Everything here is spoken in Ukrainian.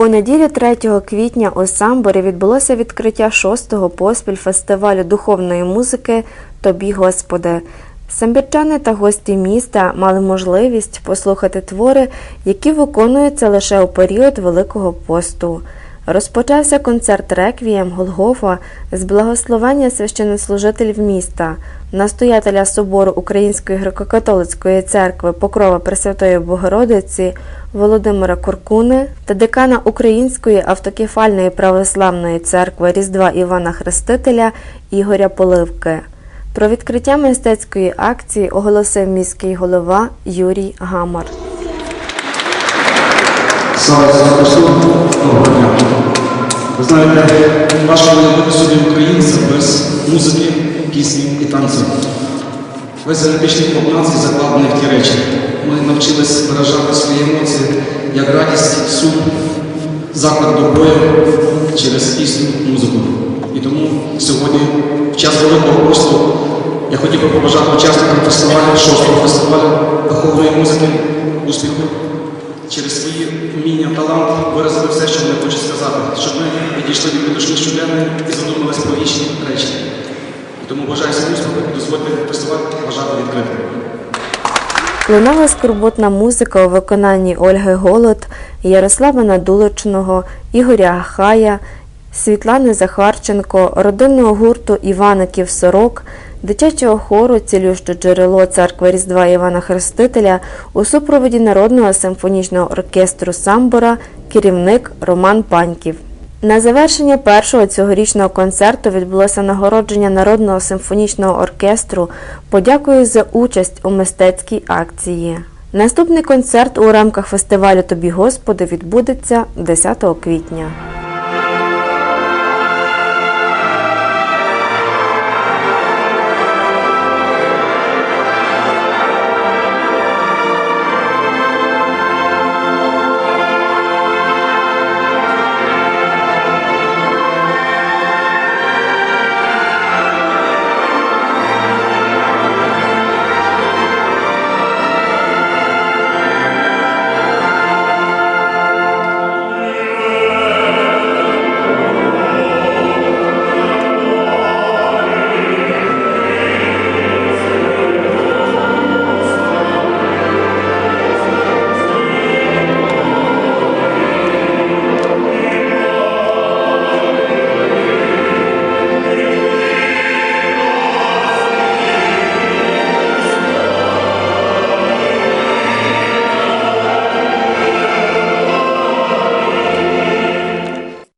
У неділю 3 квітня у Самборі відбулося відкриття шостого поспіль фестивалю духовної музики Тобі Господи. Самбірчани та гості міста мали можливість послухати твори, які виконуються лише у період Великого посту. Розпочався концерт Реквієм Голгофа з благословення священнослужителів міста, настоятеля собору Української греко-католицької церкви Покрова Пресвятої Богородиці Володимира Куркуни та декана Української автокефальної православної церкви Різдва Івана Хрестителя Ігоря Поливки. Про відкриття мистецької акції оголосив міський голова Юрій Гамар. Важко бути собі українцем без музики, пісні і танцю. Весь олімпічний клуб нації закладений в ті речі. Ми навчились виражати свої емоції як радість, сум, заклик до бою через пісню, музику. І тому сьогодні, в час Великого посту, я хотів би побажати учасникам фестивалю, шостого фестивалю духовної музики, успіху через свої вміння, талант виразили все, що вони хочуть сказати, щоб ми підійшли від душні щоденної і задумалися про вічні речі. Тому бажаю успіху, дозвольте фестиваль бажати відкрити. Лунова скорботна музика у виконанні Ольги Голод, Ярослава Надулочного, Ігоря Хая, Світлани Захарченко, родинного гурту Іваників Сорок, дитячого хору Цілюще джерело церкви Різдва Івана Хрестителя у супроводі Народного симфонічного оркестру Самбора, керівник Роман Паньків. На завершення першого цьогорічного концерту відбулося нагородження Народного симфонічного оркестру подякою за участь у мистецькій акції. Наступний концерт у рамках фестивалю Тобі Господи відбудеться 10 квітня.